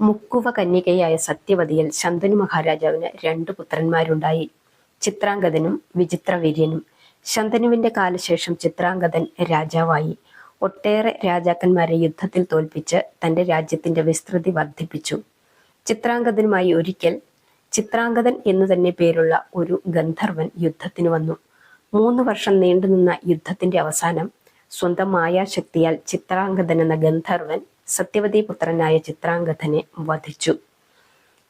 മുക്കുവ കന്യകയായ സത്യവതിയിൽ ശന്തനു മഹാരാജാവിന് രണ്ടു പുത്രന്മാരുണ്ടായി. ചിത്രാംഗതനും വിചിത്രവീര്യനും. ശന്തനുവിന്റെ കാലശേഷം ചിത്രാംഗതൻ രാജാവായി. ഒട്ടേറെ രാജാക്കന്മാരെ യുദ്ധത്തിൽ തോൽപ്പിച്ച് തന്റെ രാജ്യത്തിന്റെ വിസ്തൃതി വർദ്ധിപ്പിച്ചു. ചിത്രാംഗതനുമായി ഒരിക്കൽ ചിത്രാംഗതൻ എന്നു തന്നെ പേരുള്ള ഒരു ഗന്ധർവൻ യുദ്ധത്തിന് വന്നു. മൂന്ന് വർഷം നീണ്ടുനിന്ന യുദ്ധത്തിന്റെ അവസാനം സ്വന്തം മായാശക്തിയാൽ ചിത്രാംഗതൻ എന്ന ഗന്ധർവൻ സത്യവതി പുത്രനായ ചിത്രാംഗതനെ വധിച്ചു.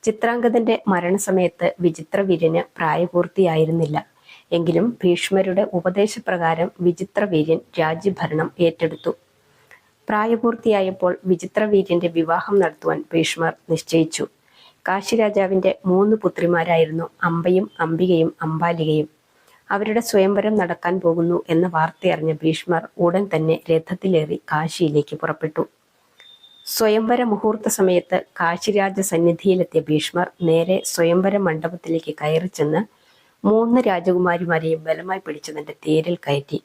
ചിത്രാംഗതന്റെ മരണസമയത്ത് വിചിത്രവീര്യന് പ്രായപൂർത്തിയായിരുന്നില്ല. എങ്കിലും ഭീഷ്മരുടെ ഉപദേശപ്രകാരം വിചിത്രവീര്യൻ രാജ്യഭരണം ഏറ്റെടുത്തു. പ്രായപൂർത്തിയായപ്പോൾ വിചിത്രവീര്യന്റെ വിവാഹം നടത്തുവാൻ ഭീഷ്മർ നിശ്ചയിച്ചു. കാശിരാജാവിന്റെ മൂന്ന് പുത്രിമാരായിരുന്നു അമ്പയും അംബികയും അംബാലികയും. അവരുടെ സ്വയംവരം നടക്കാൻ പോകുന്നു എന്ന വാർത്തയറിഞ്ഞ ഭീഷ്മർ ഉടൻ തന്നെ രഥത്തിലേറി കാശിയിലേക്ക് പുറപ്പെട്ടു. സ്വയംവര മുഹൂർത്ത സമയത്ത് കാശിരാജ സന്നിധിയിലെത്തിയ ഭീഷ്മർ നേരെ സ്വയംവര മണ്ഡപത്തിലേക്ക് കയറി ചെന്ന് മൂന്ന് രാജകുമാരിമാരെയും ബലമായി പിടിച്ചു തന്റെ തേരിൽ കയറ്റി.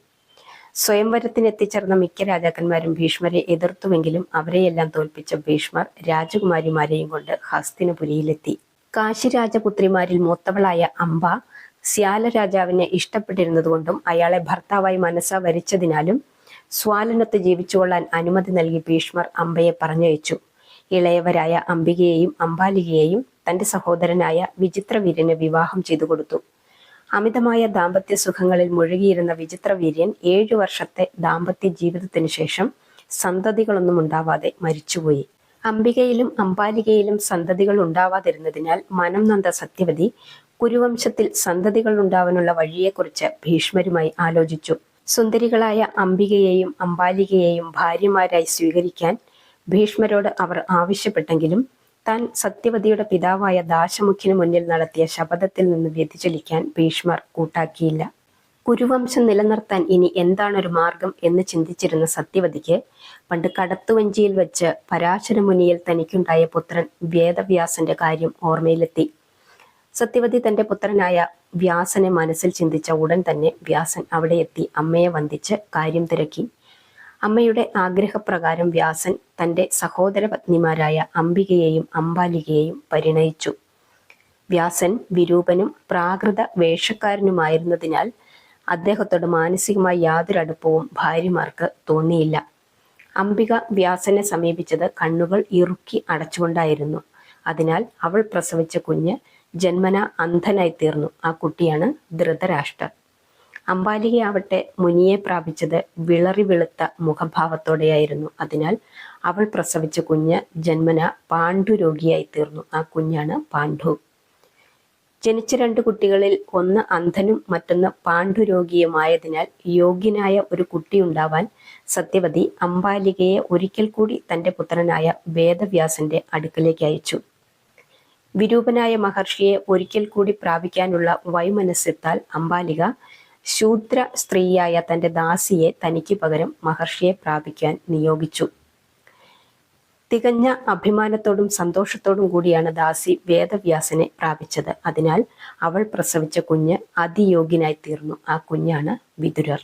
സ്വയംവരത്തിന് എത്തിച്ചേർന്ന മിക്ക രാജാക്കന്മാരും ഭീഷ്മരെ എതിർത്തുവെങ്കിലും അവരെയെല്ലാം തോൽപ്പിച്ച ഭീഷ്മർ രാജകുമാരിമാരെയും കൊണ്ട് ഹസ്തിനപുരിയിലെത്തി. കാശിരാജപുത്രിമാരിൽ മൂത്തവളായ അംബ സ്യാല രാജാവിനെ ഇഷ്ടപ്പെട്ടിരുന്നതുകൊണ്ടും അയാളെ ഭർത്താവായി മനസ്സ വരിച്ചതിനാലും സ്വാലനത്ത് ജീവിച്ചുകൊള്ളാൻ അനുമതി നൽകി ഭീഷ്മർ അമ്പയെ പറഞ്ഞയച്ചു. ഇളയവരായ അംബികയെയും അംബാലികയെയും തന്റെ സഹോദരനായ വിചിത്രവീര്യന് വിവാഹം ചെയ്തു കൊടുത്തു അമിതമായ ദാമ്പത്യ സുഖങ്ങളിൽ മുഴുകിയിരുന്ന വിചിത്രവീര്യൻ ഏഴു വർഷത്തെ ദാമ്പത്യ ജീവിതത്തിനു ശേഷം സന്തതികളൊന്നും ഉണ്ടാവാതെ മരിച്ചുപോയി. അംബികയിലും അംബാലികയിലും സന്തതികൾ ഉണ്ടാവാതിരുന്നതിനാൽ മനം നൊന്ത സത്യവതി കുരുവംശത്തിൽ സന്തതികൾ ഉണ്ടാവാനുള്ള വഴിയെക്കുറിച്ച് ഭീഷ്മരുമായി ആലോചിച്ചു. സുന്ദരികളായ അംബികയെയും അംബാലികയെയും ഭാര്യമാരായി സ്വീകരിക്കാൻ ഭീഷ്മരോട് അവർ ആവശ്യപ്പെട്ടെങ്കിലും താൻ സത്യവതിയുടെ പിതാവായ ദാശമുഖിന് മുന്നിൽ നടത്തിയ ശപഥത്തിൽ നിന്ന് വ്യതിചലിക്കാൻ ഭീഷ്മർ കൂട്ടാക്കിയില്ല. കുരുവംശം നിലനിർത്താൻ ഇനി എന്താണൊരു മാർഗം എന്ന് ചിന്തിച്ചിരുന്ന സത്യവതിക്ക് പണ്ട് കടത്തുവഞ്ചിയിൽ വെച്ച് പരാശരമുനിയിൽ തനിക്കുണ്ടായ പുത്രൻ വേദവ്യാസന്റെ കാര്യം ഓർമ്മയിലെത്തി. സത്യവതി തന്റെ പുത്രനായ വ്യാസനെ മനസ്സിൽ ചിന്തിച്ച ഉടൻ തന്നെ വ്യാസൻ അവിടെ എത്തി അമ്മയെ വന്ദിച്ച് കാര്യം തിരക്കി. അമ്മയുടെ ആഗ്രഹപ്രകാരം വ്യാസൻ തന്റെ സഹോദര പത്നിമാരായ അംബികയെയും അംബാലികയെയും പരിണയിച്ചു. വ്യാസൻ വിരൂപനും പ്രാകൃത വേഷക്കാരനുമായിരുന്നതിനാൽ അദ്ദേഹത്തോട് മാനസികമായി യാതൊരു അടുപ്പവും ഭാര്യമാർക്ക് തോന്നിയില്ല. അംബിക വ്യാസനെ സമീപിച്ചത് കണ്ണുകൾ ഇറുക്കി അടച്ചുകൊണ്ടായിരുന്നു. അതിനാൽ അവൾ പ്രസവിച്ച കുഞ്ഞ് ജന്മന അന്ധനായി തീർന്നു ആ കുട്ടിയാണ് ധൃതരാഷ്ട്രർ. അംബാലികയാവട്ടെ മുനിയെ പ്രാപിച്ചത് വിളറി വെളുത്ത മുഖഭാവത്തോടെയായിരുന്നു. അതിനാൽ അവൾ പ്രസവിച്ച കുഞ്ഞ് ജന്മന പാണ്ഡു രോഗിയായി തീർന്നു ആ കുഞ്ഞാണ് പാണ്ഡു. ജനിച്ച രണ്ട് കുട്ടികളിൽ ഒന്ന് അന്ധനും മറ്റൊന്ന് പാണ്ഡു രോഗിയുമായതിനാൽ യോഗ്യനായ ഒരു കുട്ടി ഉണ്ടാവാൻ സത്യവതി അംബാലികയെ ഒരിക്കൽ കൂടി തന്റെ പുത്രനായ വേദവ്യാസന്റെ അടുക്കലേക്ക് അയച്ചു. വിരൂപനായ മഹർഷിയെ ഒരിക്കൽ കൂടി പ്രാപിക്കാനുള്ള വൈമനസ്യത്താൽ അംബാലിക ശൂദ്ര സ്ത്രീയായ തന്റെ ദാസിയെ തനിക്ക് പകരം മഹർഷിയെ പ്രാപിക്കാൻ നിയോഗിച്ചു. തികഞ്ഞ അഭിമാനത്തോടും സന്തോഷത്തോടും കൂടിയാണ് ദാസി വേദവ്യാസനെ പ്രാപിച്ചത്. അതിനാൽ അവൾ പ്രസവിച്ച കുഞ്ഞ് അതിയോഗ്യനായി തീർന്നു. ആ കുഞ്ഞാണ് വിതുരർ.